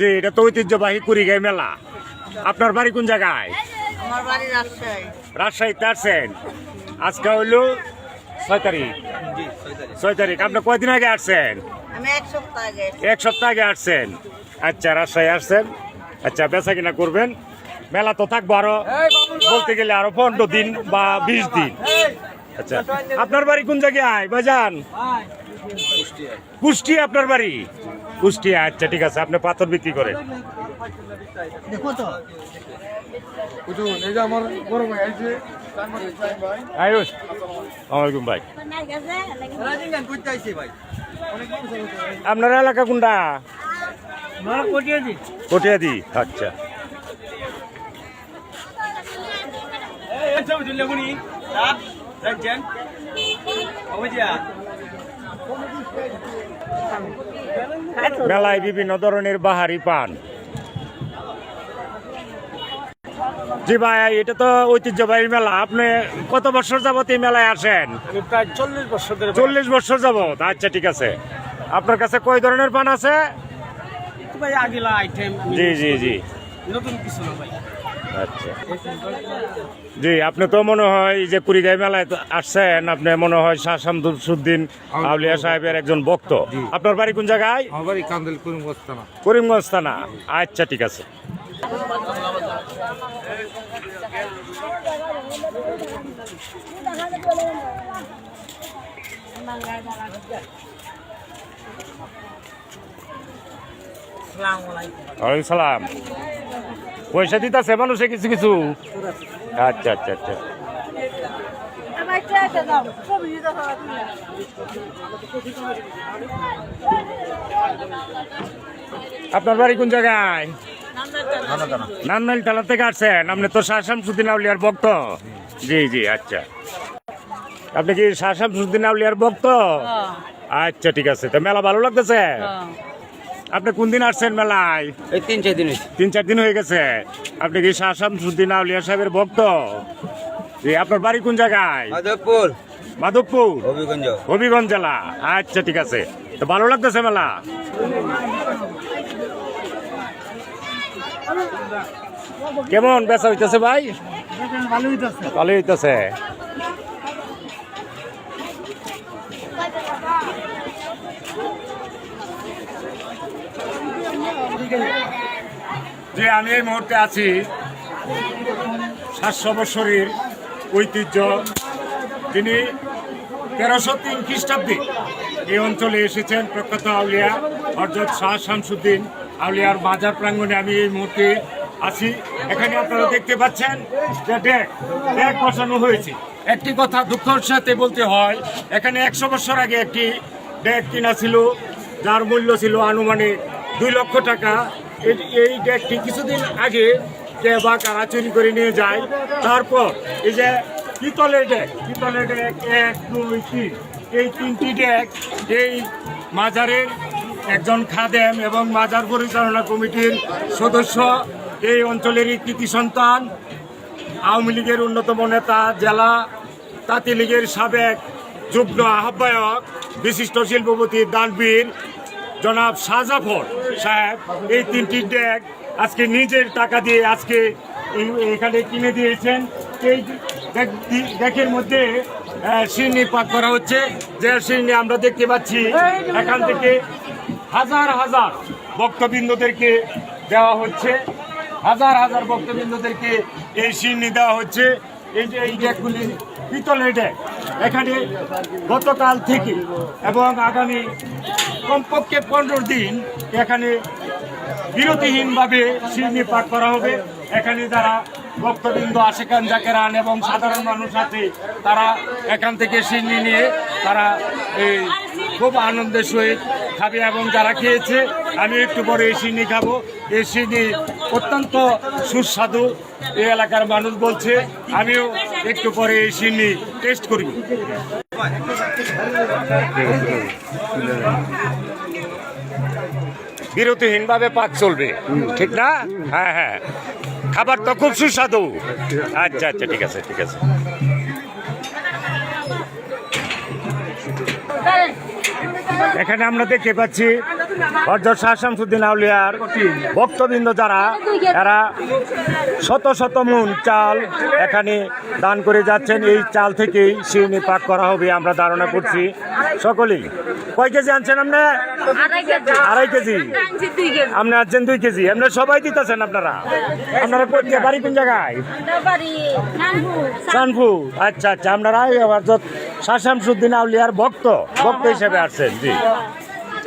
জি এটা তো ঐতিহ্যবাহী কুড়িগাই মেলা। আপনার বাড়ি কোন জায়গায়? আমার বাড়ি রাজশাহী। রাজশাহীতে আসছেন আজকে হইল ছয় তারিখ। ছয় তারিখ। আপনি কয়দিন আগে আসছেন? এক সপ্তাহ আগে এক সপ্তাহ আগে আসছেন। আচ্ছা রাজশাহী আসছেন। আচ্ছা বেচা কিনা করবেন। মেলা তো থাকব আরও। বলতে গেলে আরও পনেরো দিন বা বিশ দিন। আচ্ছা আপনার বাড়ি কোন জায়গায়? বাজান কুষ্টিয়া আপনার বাড়ি? কুষ্টিয়া আচ্ছা ঠিক আছে আপনি পাথর বিক্রি করেন। বুঝুন এই যে আমার বড় ভাই আছে আয়ুষ আলাইকুম ভাই। আপনার এলাকা কোনটা? কটিয়াদি আচ্ছা। মেলায় বিভিন্ন ধরনের বাহারি পান। জি ভাই এটা তো ঐতিহ্যবাহী মেলা। আপনি কত বছর যাবত এই মেলায় আসেন? প্রায় চল্লিশ বছর চল্লিশ বছর যাবত? আচ্ছা ঠিক আছে। আপনার কাছে কয় ধরনের পান আছে? জি জি জি। নতুন কিছু না ভাই। আচ্ছা। জি আপনি তো মনে হয় যে কুড়িগাই মেলায় তো আসছেন আপনি মনে হয় শাহ শামসুদ্দিন আউলিয়া সাহেবের একজন ভক্ত। আপনার বাড়ি কোন জায়গায়? করিমগঞ্জ থানা। আচ্ছা ঠিক আছে। ওয়ালাইকুম সালাম। পয়সা দিতেছে মানুষে কিছু কিছু। আচ্ছা আচ্ছা আচ্ছা। আপনার বাড়ি কোন জায়গায়। নান্নাইল টালা থেকে আসছেন। আপনি তো শাহ শামসুদ্দিন আউলিয়ার ভক্ত। জি জি আচ্ছা। আপনি কি শাহ শামসুদ্দিন আউলিয়ার ভক্ত? হ্যাঁ, আচ্ছা ঠিক আছে। তো মেলা ভালো লাগতেছে? হ্যাঁ। আপনি কোন দিন আসছেন মেলায়? এই তিন চার দিন তিন চার দিন হয়ে গেছে। আপনি কি শাহ শামসুদ্দিন আউলিয়া সাহেবের ভক্ত? জি আপনার বাড়ি কোন জায়গায়? মাধবপুর। মাধবপুর? হবিগঞ্জ। হবিগঞ্জ জেলা। আচ্ছা ঠিক আছে। তো ভালো লাগতেছে মেলা? কেমন? বেচা হইতেছে ভাই? ভালো হইতেছে। যে আমি এই মুহূর্তে আছি, সাতশো বছরের ঐতিহ্য। তিনি তেরোশো তিন খ্রিস্টাব্দে এই অঞ্চলে এসেছেন, প্রখ্যাত আউলিয়া হরজত শাহ শামসুদ্দিন। আউলিয়ার বাজার প্রাঙ্গণে আমি এই মুহূর্তে আছি। এখানে আপনারা দেখতে পাচ্ছেন যে ডেক ডেক বসানো হয়েছে। একটি কথা দুঃখের সাথে বলতে হয়, এখানে একশো বছর আগে একটি ডেক কিনা ছিল, যার মূল্য ছিল আনুমানিক দুই লক্ষ টাকা। এই- ডেকটি কিছুদিন আগে কে বা কারা চুরি করে নিয়ে যায়। তারপর এই যে পিতলের ডেক পিতলের ডেক এক, দুই, তিন। এই তিনটি ডেক এই মাজারের একজন খাদেম এবং মাজার পরিচালনা কমিটির সদস্য। এই অঞ্চলেরই কৃতি সন্তান, আওয়ামী লীগের অন্যতম নেতা, জেলা তাঁতি লীগের সাবেক যুগ্ম আহ্বায়ক, বিশিষ্ট শিল্পপতি, দানবীর জনাব শাহজাফর। সাহেব, এই তিনটি ডেক আজকে নিজের টাকা দিয়ে আজকে এখানে কিনে দিয়েছেন। এই ডেকের মধ্যে সিন্নি পাক করা হচ্ছে। যে সিন্নি আমরা দেখতে পাচ্ছি, এখান থেকে হাজার হাজার ভক্তবৃন্দদেরকে দেওয়া হচ্ছে। হাজার হাজার ভক্তবৃন্দদেরকে এই সিন্নি দেওয়া হচ্ছে। এই যে, এই ডেকগুলি পিতলের ডেক এখানে গতকাল থেকে এবং আগামী কমপক্ষে পনেরো দিন এখানে বিরতিহীনভাবে সিন্নি পাঠ করা হবে। এখানে যারা ভক্তবৃন্দ, আশেখান, জাকেরান এবং সাধারণ মানুষ আছে, তারা এখান থেকে সিন্নি নিয়ে তারা এই খুব আনন্দের সহিত খাবে এবং যারা খেয়েছে, আমি একটু পরে এই সিন্নি খাব। এই সিন্নি অত্যন্ত সুস্বাদু। এই এলাকার মানুষ বলছে, আমিও একটু পরে এই সিন্নি টেস্ট করি বিরতিহীনভাবে পাক চলবে। ঠিক না? হ্যাঁ হ্যাঁ। খাবার তো খুব সুস্বাদু। আচ্ছা আচ্ছা ঠিক আছে ঠিক আছে। এখানে আমরা দেখতে পাচ্ছি হরজত শাহ শামসুদ্দিন আউলিয়ার ভক্তবৃন্দ যারা এরা শত শত মন চাল এখানে দান করে যাচ্ছেন। এই চাল থেকেই শিরনি পাক করা হবে আমরা ধারণা করছি। সকলেই কয় কেজি আনছেন আপনি? আড়াই কেজি। আপনি আনছেন দুই কেজি। আপনারা সবাই দিতেছেন আপনারা? আপনারা বাড়ি কোন জায়গায়? সানফু আচ্ছা আচ্ছা আপনারা শাহ শামসুদ্দিন আউলিয়ার ভক্ত ভক্ত হিসেবে আসছেন জি।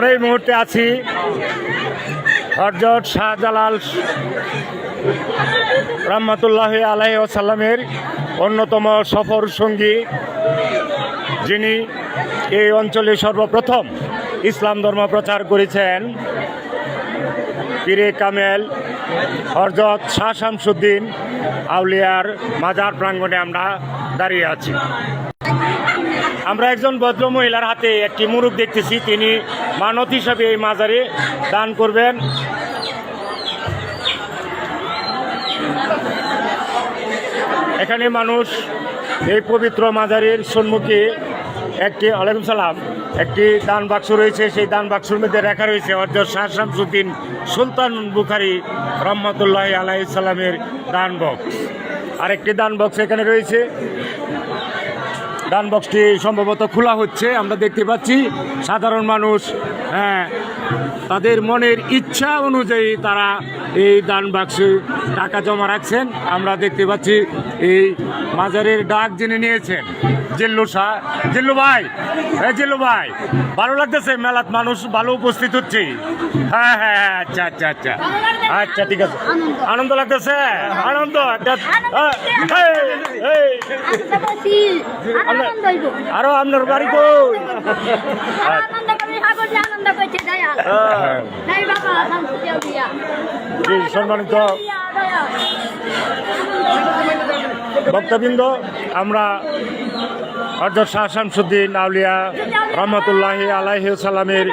আমরা এই মুহূর্তে আছি হরজত শাহজালাল রহমতুল্লাহ আলাহি সাল্লামের অন্যতম সফর সঙ্গী, যিনি এই অঞ্চলে সর্বপ্রথম ইসলাম ধর্ম প্রচার করেছেন। পীরে কামেল, হরজত শাহ শামসুদ্দিন আউলিয়ার মাজার প্রাঙ্গণে আমরা দাঁড়িয়ে আছি। আমরা একজন ভদ্র মহিলার হাতে একটি মুরুখ দেখতেছি, তিনি মানত হিসাবে এই মাজারে দান করবেন। এখানে মানুষ এই পবিত্র মাজারের সম্মুখে একটি, আলাইকুম সালাম, একটি দান বাক্স রয়েছে। সেই দান বাক্সের মধ্যে রাখা রয়েছে অর্জর শাহ শামসুদ্দিন সুলতান বুখারি রহমতুল্লাহ আলাইসাল্লামের দান বক্স। আরেকটি দান বক্স এখানে রয়েছে। দান বক্সটি সম্ভবত খোলা হচ্ছে। আমরা দেখতে পাচ্ছি সাধারণ মানুষ হ্যাঁ তাদের মনের ইচ্ছা অনুযায়ী তারা এই দান বাক্সে টাকা জমা রাখছেন। আমরা দেখতে পাচ্ছি এই মাজারের ডাক যিনি নিয়েছেন জিল্লু শাহ। জিল্লু ভাই হ্যাঁ জিল্লু ভাই ভালো লাগতেছে মেলাত মানুষ ভালো উপস্থিত হচ্ছে। হ্যাঁ হ্যাঁ হ্যাঁ আচ্ছা আচ্ছা আচ্ছা। আচ্ছা ঠিক আছে। আনন্দ লাগতেছে? আনন্দ? একটা। আরও আপনার বাড়ি কই? হ্যাঁ, জি সম্মানিত ভক্তবৃন্দ আমরা হজরত শাহ শামসুদ্দিন আউলিয়া রহমতুল্লাহ আলাইহ সালামের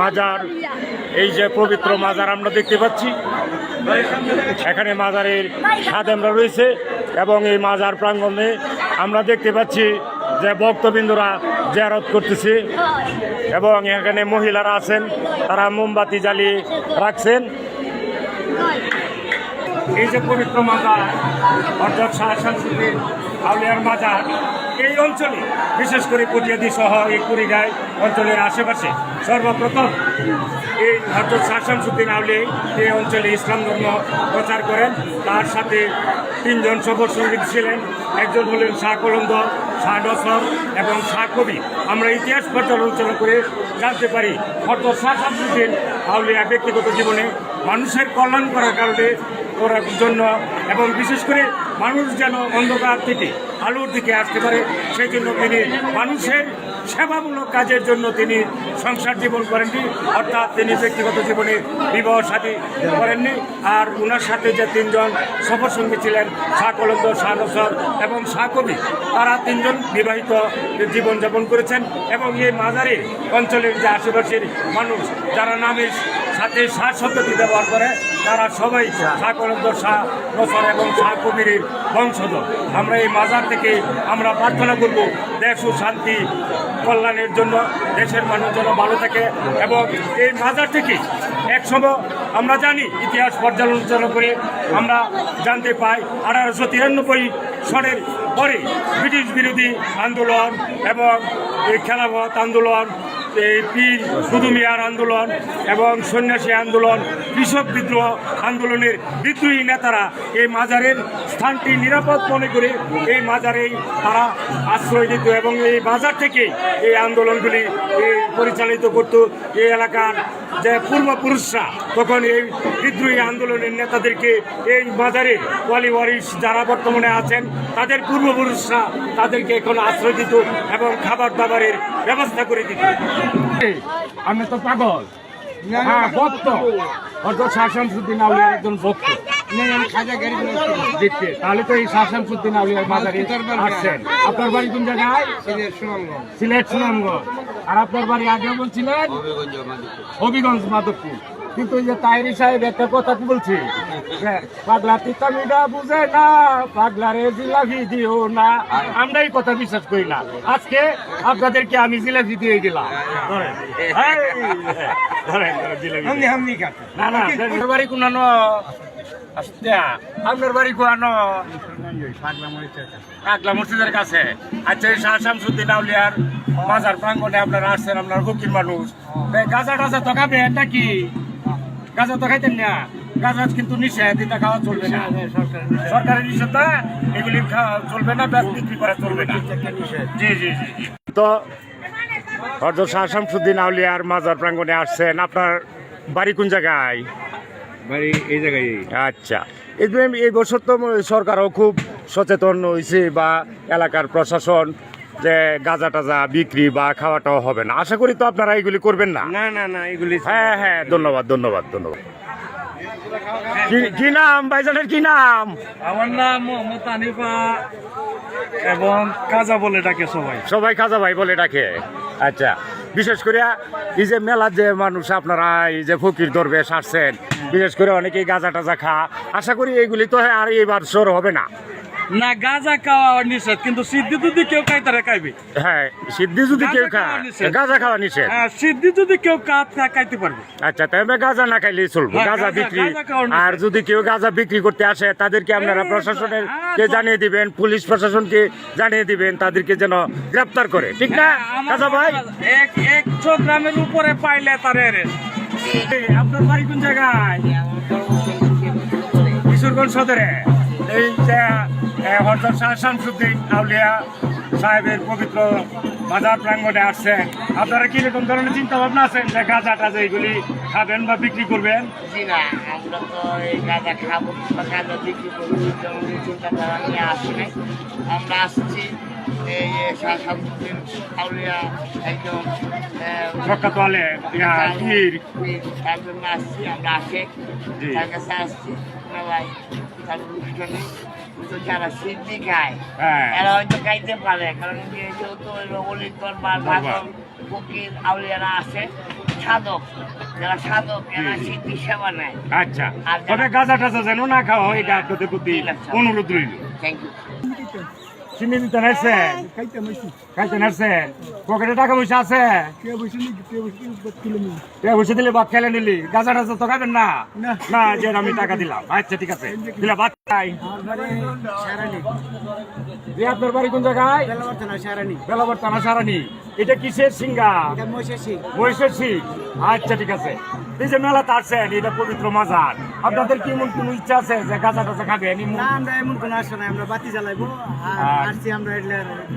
মাজার এই যে পবিত্র মাজার আমরা দেখতে পাচ্ছি। এখানে মাজারের সাদেমরা রয়েছে এবং এই মাজার প্রাঙ্গণে আমরা দেখতে পাচ্ছি যে ভক্তবৃন্দরা জেরত করতেছে এবং এখানে মহিলারা আছেন, তারা মোমবাতি জ্বালিয়ে রাখছেন। এই যে পবিত্র মাজার অর্থাৎ শাহ শামসুদ্দিন আউলিয়ার মাজার, এই অঞ্চলে বিশেষ করে পটিয়াদি সহ এই কুড়িগাই অঞ্চলের আশেপাশে সর্বপ্রথম এই হজরত শাহ শামসুদ্দিন আউলি এই অঞ্চলে ইসলাম ধর্ম প্রচার করেন। তার সাথে তিনজন সফর সংগীত ছিলেন। একজন হলেন শাহ কলন্দ শাহ নসর এবং শাহ কবি। আমরা ইতিহাস পর্যালোচনা করে জানতে পারি হয়তো শাহ শামসুদ্দিন আউলিয়া ব্যক্তিগত জীবনে মানুষের কল্যাণ করার কারণে করার জন্য এবং বিশেষ করে মানুষ যেন অন্ধকার থেকে আলোর দিকে আসতে পারে, সেই জন্য তিনি মানুষের সেবামূলক কাজের জন্য তিনি সংসার জীবন করেননি, অর্থাৎ তিনি ব্যক্তিগত জীবনে বিবাহ সাথী করেননি, আর ওনার সাথে যে তিনজন সফরসঙ্গী ছিলেন, শাহ কলন্দ শাহ নসর এবং শাহ কবি, তারা তিনজন বিবাহিত জীবনযাপন করেছেন এবং এই মাজারে অঞ্চলের যে আশেপাশের মানুষ, যারা নামের সাথে শাহ শব্দটি ব্যবহার করে, তারা সবাই শাহ কলন্দ শাহ নসর এবং শাহ কবিরের বংশধর। আমরা এই মাজার থেকে আমরা প্রার্থনা করব, দেশ ও শান্তি কল্যাণের জন্য দেশের মানুষ যেন ভালো থাকে এবং এই মাজার থেকে একসময় আমরা জানি ইতিহাস পর্যালোচনা করে আমরা জানতে পাই আঠারোশো তিরানব্বই সনের পরে ব্রিটিশ বিরোধী আন্দোলন এবং এই খেলাফত আন্দোলন, এই পীর কুদুমিয়ার আন্দোলন এবং সন্ন্যাসী আন্দোলন, কৃষক বিদ্রোহ আন্দোলনের বিদ্রোহী নেতারা এই মাজারের স্থানটি নিরাপদ মনে করে এই মাজারেই তারা আশ্রয় দিত এবং এই বাজার থেকে এই আন্দোলনগুলি পরিচালিত করত এই এলাকার যে পূর্বপুরুষরা। তখন এই বিদ্রোহী আন্দোলনের নেতাদেরকে এই বাজারে ওয়ালি ওয়ারিস যারা বর্তমানে আছেন, তাদের পূর্বপুরুষরা তাদেরকে এখন আশ্রয় দিত এবং খাবার দাবারের ব্যবস্থা করে দিত। আমি তো পাগল। হ্যাঁ ভক্ত। অত শাসনসুদ্দিন আউলিয়ার একজন ভক্ত। তাহলে তো এই শাসনসুদ্দিন আউলিয়ার বাজারে আসছেন। আপনার বাড়ি কোন জায়গায়? সুনামগঞ্জ। সিলেট সুনামগঞ্জ। আর আপনার বাড়ি আগে বলছিলেন? হবিগঞ্জ মাধবপুর। কিন্তু যে তাইরি সাহেব একটা কথা বলছি পাগলা তিতামিটা বুঝে না পাগলারে জিলাপি দিও না। আমরা এই কথা বিশ্বাস করি না। আজকে আপনাদেরকে আমি জিলাপি দিয়ে গেলাম না না আপনার বাড়ি কোনানো? আচ্ছা আপনার বাড়ি কোনানো পাগলা মসজিদের কাছে। আচ্ছা এই শাহ শামসুদ্দিন আউলিয়ার মাজার প্রাঙ্গণে আপনারা আসছেন আপনার ফকির মানুষ। গাঁজা টাজা তো খাবেন নাকি গাঁজা তো খাইতেন না। গাঁজা কিন্তু নিষেধ এটা খাওয়া চলবে না। সরকারের নিষেধ। না এগুলি চলবে না ব্যাস বিক্রি করা চলবে না। জি জি জি জি। তো হরজত শাহ শামসুদ্দিন আউলিয়ার মাজার প্রাঙ্গণে আসছেন। আপনার বাড়ি কোন জায়গায়? বাড়ি এই জায়গায়। আচ্ছা। এই বছর তো সরকারও খুব সচেতন হয়েছে বা এলাকার প্রশাসন যে গাঁজা টাজা বিক্রি বা খাওয়াটাও হবে না। আশা করি তো আপনারা এগুলি করবেন না। না না না এগুলি হ্যাঁ হ্যাঁ ধন্যবাদ ধন্যবাদ ধন্যবাদ। কি- কি নাম ভাইজানের কি নাম? আমার নাম মোহাম্মদ আনিফা এবং কাজা বলে ডাকে সবাই। সবাই খাজা ভাই বলে ডাকে। আচ্ছা বিশেষ করে এই যে মেলার যে মানুষ আপনারা এই যে ফকির দরবেশ আসছেন বিশেষ করে অনেকেই গাঁজা টাজা খা আশা করি এইগুলি তো আর এবার সর হবে না। না গাঁজা খাওয়া নিষেধ কিন্তু সিদ্ধি যদি কেউ খাই তারা খাইবে। হ্যাঁ সিদ্ধি যদি কেউ গাঁজা খা খাওয়া নিষেধ। গাঁজা খাওয়া নিষেধ। হ্যাঁ সিদ্ধি যদি কেউ কাত খাইতে পারবে। আচ্ছা তবে গাঁজা না খাইলেই চলবে হ্যাঁ, গাঁজা বিক্রি। আর যদি কেউ গাঁজা বিক্রি করতে আসে তাদেরকে আপনারা প্রশাসনের হ্যাঁ, কে জানিয়ে দিবেন পুলিশ প্রশাসনকে জানিয়ে দিবেন তাদেরকে যেন গ্রেপ্তার করে। ঠিক না হ্যাঁ, গাঁজা ভাই? এক একশো গ্রামের উপরে পাইলে তার আপনার বাড়ি কোন জায়গায়? কিশোরগঞ্জ সদরে। এই যে হরদর শাহ শামসুদ্দিন আউলিয়া সাহেবের পবিত্র বাজার প্রাঙ্গণে আসছেন আপনারা কীরকম ধরনের চিন্তা ভাবনা আছেন যে গাঁজা টাজা এগুলি খাবেন বা বিক্রি করবেন? জি না আমরা তো এই গাঁজা খাব বা গাঁজা বিক্রি করব চিন্তাধারা নিয়ে আসি নাই। আমরা আসছি এই শাহ শামসুদ্দিন আউলিয়া একজন প্রখ্যাত আলে আসছি আমরা আসে। তার কাছে আসছি। না ভাই অনুষ্ঠানে কিন্তু যারা সিদ্ধি খায়। হ্যাঁ। এরা হয়তো খাইতে পারে কারণ যেহেতু ওই অলির দরবার ভাগল ফকির আউলিয়ারা আছে সাধক যারা সাধক এরা সিদ্ধি সেবা নেয়। আচ্ছা। তবে গাঁজা টাজা যেন না খাওয়া হয় এটা আপনাদের প্রতি অনুরোধ রইল। থ্যাংক ইউ চিনি দিতে নাইছেন খাইতে নাইছেন পকেটে টাকা পয়সা আছে। কে বসে দিলে ভাত খেলে নিলি। গাঁজা টাজা তো খাবেন না। না যে আমি টাকা দিলাম। আচ্ছা ঠিক আছে। দিলে ভাত। আপনার বাড়ি কোন জায়গায়? বেলাবর থানা সারানি। এটা কিসের সিঙ্গা মহিষের সিং আচ্ছা ঠিক আছে। এই যে মেলা আসছেন এটা পবিত্র মাজার। আপনাদের কি এমন কোনো ইচ্ছা আছে যে গাঁজা টাজা খাবেন? আমরা এমন কোনো আশা নাই আমরা বাতি জ্বালাইবো। আর আর- আসছি আমরা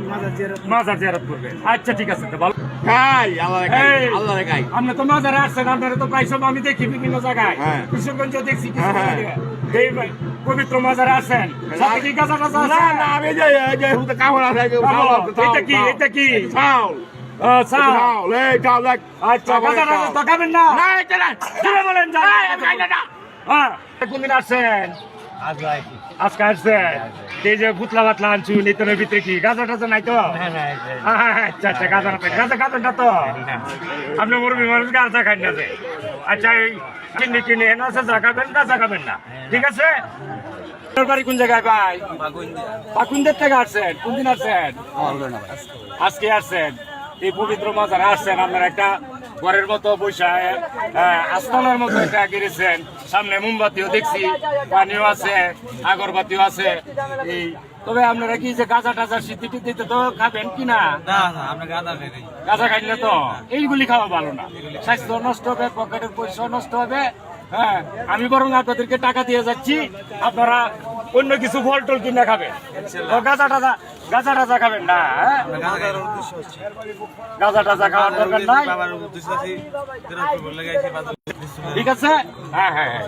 মাজার জিয়ারত মাজার জিয়ারত করবেন আচ্ছা ঠিক আছে তো ভালো আপনি তো মাজারে আসছেন আপনারা তো প্রায় সময় আমি দেখি বিভিন্ন জায়গায়। হ্যাঁ। কিশোরগঞ্জ দেখছি হ্যাঁ, হ্যাঁ। পবিত্র মাজারে আসেন সাথে কি টাজা আছে? না না আমি যে যে হুতে কামড় আছে। এটা কি এটা কি চাউল আচ্ছা গাঁজা টাজা তো খাবেন না না এটা না বলেন। হ্যাঁ, কোনদিন আসছেন আজকে আসছেন এই যে পুতলা বাতলা আনছুন এতনের ভিতরে কি? গাঁজা টাজা নাই তো? হ্যাঁ, আচ্ছা আচ্ছা গাঁজা না গাঁজা না তো? আপনি মুরব্বী মানুষ গাঁজা খান না যে। আচ্ছা এই কিনে কিনে এনে আছে যা খাবেন গাঁজা খাবেন না। ঠিক আছে? বাড়ি কোন জায়গায় ভাই? পাকুন্দের থেকে আসছেন। কোন দিন আসছেন আজকে আসছেন। এই পবিত্র মাজারে আসছেন আপনার একটা ঘরের মতো বৈশা আস্তানার মতো একটা গেড়েছেন সামনে মোমবাতিও দেখছি পানিও আছে আগরবাতিও আছে। এই তবে আপনারা কি যে গাঁজা টাজা সিদ্ধি টিদ্ধিতে তো খাবেন কি না? গাঁজা খাইলে তো এইগুলি খাওয়া ভালো না। স্বাস্থ্য নষ্ট হবে পকেটের পয়সা নষ্ট হবে হ্যাঁ। আমি বরং আপনাদেরকে টাকা দিয়ে যাচ্ছি আপনারা অন্য কিছু ফল টল কিনে খাবেন গাঁজা টাজা গাঁজা টাজা খাবেন না হ্যাঁ? গাঁজা টাজা খাওয়ার দরকার নাই। ঠিক আছে? হ্যাঁ হ্যাঁ হ্যাঁ।